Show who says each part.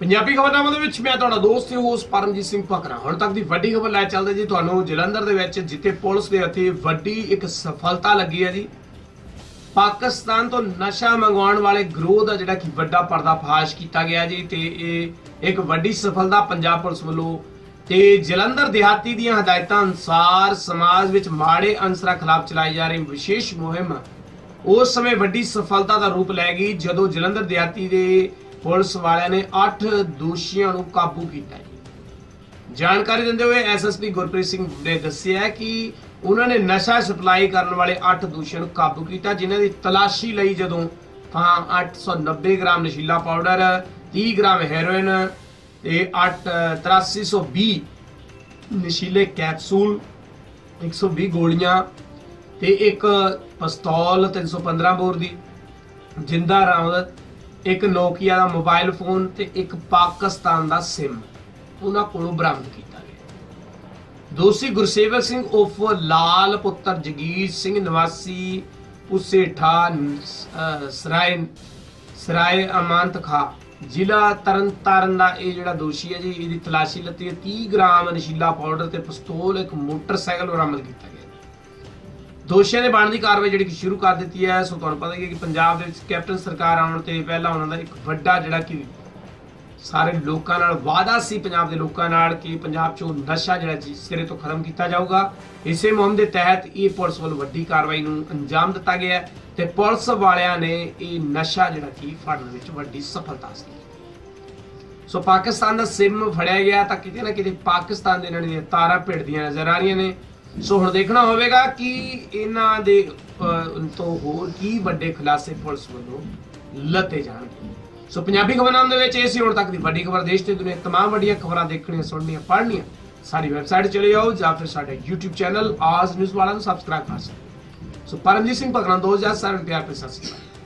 Speaker 1: ਪੰਜਾਬੀ ਖਬਰਨਾਮਾ ਦੇ ਵਿੱਚ ਮੈਂ ਤੁਹਾਡਾ ਦੋਸਤ ਤੇ ਹੋਸਟ ਪਰਮਜੀਤ ਸਿੰਘ ਪਕਰਾ ਹੁਣ ਤੱਕ ਦੀ ਵੱਡੀ ਖਬਰ ਲੈ ਚੱਲਦੇ ਜੀ ਤੁਹਾਨੂੰ ਜਲੰਧਰ ਦੇ ਵਿੱਚ, ਜਿੱਥੇ ਪੁਲਿਸ ਦੇ ਹੱਥੇ ਵੱਡੀ ਇੱਕ ਸਫਲਤਾ ਲੱਗੀ ਹੈ ਜੀ। ਪਾਕਿਸਤਾਨ ਤੋਂ ਨਸ਼ਾ ਮੰਗਵਾਉਣ ਵਾਲੇ ਗਰੋਹ ਦਾ ਜਿਹੜਾ ਕਿ ਵੱਡਾ ਪਰਦਾਫਾਸ਼ ਕੀਤਾ ਗਿਆ ਜੀ ਤੇ ਇਹ ਇੱਕ ਵੱਡੀ ਸਫਲਤਾ ਪੰਜਾਬ ਪੁਲਿਸ ਵੱਲੋਂ ਤੇ ਜਲੰਧਰ ਦਿਹਾਤੀ ਦੀਆਂ ਹਦਾਇਤਾਂ ਅਨੁਸਾਰ ਸਮਾਜ ਵਿੱਚ ਮਾੜੇ ਅਨਸਰਾਂ ਖਿਲਾਫ ਚਲਾਈ ਜਾ ਰਹੀ ਵਿਸ਼ੇਸ਼ ਮੁਹਿੰਮ ਉਸ ਸਮੇਂ ਵੱਡੀ ਸਫਲਤਾ ਦਾ ਰੂਪ ਲੈ ਗਈ ਜਦੋਂ ਜਲੰਧਰ ਦਿਹਾਤੀ ਦੇ ਪੁਲਿਸ ਵਾਲਿਆਂ ਨੇ 8 ਦੋਸ਼ੀਆਂ ਨੂੰ ਕਾਬੂ ਕੀਤਾ ਜੀ। ਜਾਣਕਾਰੀ ਦਿੰਦੇ ਹੋਏ ਐਸਐਸਪੀ ਗੁਰਪ੍ਰੀਤ ਸਿੰਘ ਨੇ ਦੱਸਿਆ ਕਿ ਉਹਨਾਂ ਨੇ ਨਸ਼ਾ ਸਪਲਾਈ ਕਰਨ ਵਾਲੇ 8 ਦੋਸ਼ੀਆਂ ਨੂੰ ਕਾਬੂ ਕੀਤਾ, ਜਿਨ੍ਹਾਂ ਦੀ ਤਲਾਸ਼ੀ ਲਈ ਜਦੋਂ ਤਾਂ 890 ਗ੍ਰਾਮ ਨਸ਼ੀਲਾ ਪਾਊਡਰ 30 ਗ੍ਰਾਮ ਹੈਰੋਇਨ ਤੇ 8 8320 ਨਸ਼ੀਲੇ ਕੈਪਸੂਲ 120 ਗੋਲੀਆਂ ਤੇ ਇੱਕ ਪਿਸਤੌਲ 315 ਬੋਰ ਦੀ ਜਿੰਦਾ ਰਾਉਂਦ ਇੱਕ ਨੋਕੀਆ ਦਾ ਮੋਬਾਈਲ ਫੋਨ ਤੇ ਇੱਕ ਪਾਕਿਸਤਾਨ ਦਾ ਸਿਮ। ਉਹਨਾਂ ਕੋਲੋਂ ਬਰਾਮਦ ਕੀਤਾ ਗਿਆ। ਦੋਸ਼ੀ ਗੁਰਸੇਵਕ ਸਿੰਘ ਉਫ ਲਾਲ ਪੁੱਤਰ ਜਗੀਰ ਸਿੰਘ ਨਿਵਾਸੀ ਉਸੇਠਾ ਸਰਾਏ ਸਰਾਏ ਅਮਾਨਤ ਖਾ। ਜ਼ਿਲ੍ਹਾ ਤਰਨਤਾਰਨ ਦਾ ਇਹ ਜਿਹੜਾ ਦੋਸ਼ੀ ਹੈ ਜੀ, ਇਹਦੀ ਤਲਾਸ਼ੀ ਲੱਤੀ ਹੈ 30 ਗ੍ਰਾਮ ਨਸ਼ੀਲਾ ਪਾਊਡਰ ਤੇ ਪਿਸਤੌਲ, ਇੱਕ ਮੋਟਰਸਾਈਕਲ ਬਰਾਮਦ ਕੀਤਾ ਗਿਆ। ਦੋਸ਼ੀਆਂ ਦੇ ਬਣਦੀ ਕਾਰਵਾਈ ਜਿਹੜੀ ਕਿ ਸ਼ੁਰੂ ਕਰ ਦਿੱਤੀ ਹੈ, ਸੋ ਤੁਹਾਨੂੰ ਪਤਾ ਹੀ ਹੈ ਕਿ ਪੰਜਾਬ ਦੇ ਵਿੱਚ ਕੈਪਟਨ ਸਰਕਾਰ ਆਉਣ ਤੇ ਪਹਿਲਾਂ ਉਹਨਾਂ ਦਾ ਇੱਕ ਵੱਡਾ ਜਿਹੜਾ ਕਿ ਸਾਰੇ ਲੋਕਾਂ ਨਾਲ ਵਾਅਦਾ ਸੀ, ਪੰਜਾਬ ਦੇ ਲੋਕਾਂ ਨਾਲ ਕਿ ਪੰਜਾਬ 'ਚੋਂ ਨਸ਼ਾ ਜਿਹੜਾ ਜੀ ਸਿਰੇ ਤੋਂ ਖਤਮ ਕੀਤਾ ਜਾਊਗਾ। ਇਸੇ ਮੁਹਿੰਮ ਦੇ ਤਹਿਤ ਇਹ ਪੁਲਿਸ ਵੱਲੋਂ ਵੱਡੀ ਕਾਰਵਾਈ ਨੂੰ ਅੰਜਾਮ ਦਿੱਤਾ ਗਿਆ ਹੈ ਤੇ ਪੁਲਿਸ ਵਾਲਿਆਂ ਨੇ ਇਹ ਨਸ਼ਾ ਜਿਹੜਾ ਕਿ ਫੜਨ ਵਿੱਚ ਵੱਡੀ ਸਫਲਤਾ ਸੀ ਸੋ ਪਾਕਿਸਤਾਨ ਦਾ ਸਿਮ ਫੜਿਆ ਗਿਆ ਤਾਂ ਕਿਤੇ ਨਾ ਕਿਤੇ ਪਾਕਿਸਤਾਨ ਦੇ ਇਹਨਾਂ ਦੀਆਂ ਤਾਰਾਂ ਭਿੜਦੀਆਂ ਨਜ਼ਰ ਆ ਰਹੀਆਂ ਨੇ। ਸੋ ਹੁਣ ਦੇਖਣਾ ਹੋਵੇਗਾ ਕਿ ਇਹਨਾਂ ਦੇ ਅਹ, ਤੋਂ ਹੋਰ ਕੀ ਵੱਡੇ ਖੁਲਾਸੇ ਪੁਲਿਸ ਵੱਲੋਂ ਲੱਤੇ ਜਾਣਗੇ ਸੋ ਪੰਜਾਬੀ ਖਬਰਨਾਮ ਦੇ ਵਿੱਚ ਇਹ ਸੀ ਹੁਣ ਤੱਕ ਦੀ ਵੱਡੀ ਖਬਰ ਦੇਸ਼ ਤੇ ਦੁਨੀਆ ਦੀ तमाम ਵੱਡੀਆਂ ਖਬਰਾਂ ਦੇਖਣੀਆਂ ਸੁਣਨੀਆਂ ਪੜ੍ਹਨੀਆਂ ਸਾਡੀ ਵੈਬਸਾਈਟ ਚਲੇ ਜਾਓ ਜਾਂ ਫਿਰ ਸਾਡੇ YouTube ਚੈਨਲ ਆਜ਼ ਨਿਊਜ਼ ਵਾਲਾ ਨੂੰ ਸਬਸਕ੍ਰਾਈਬ ਕਰ ਸਕਦੇ ਹੋ। ਸੋ ਪਰਮਜੀਤ ਸਿੰਘ ਭਗਵਾਨ 2000 ਪਿਆਰ ਤੇ ਸਤਿ ਸ਼੍ਰੀ ਅਕਾਲ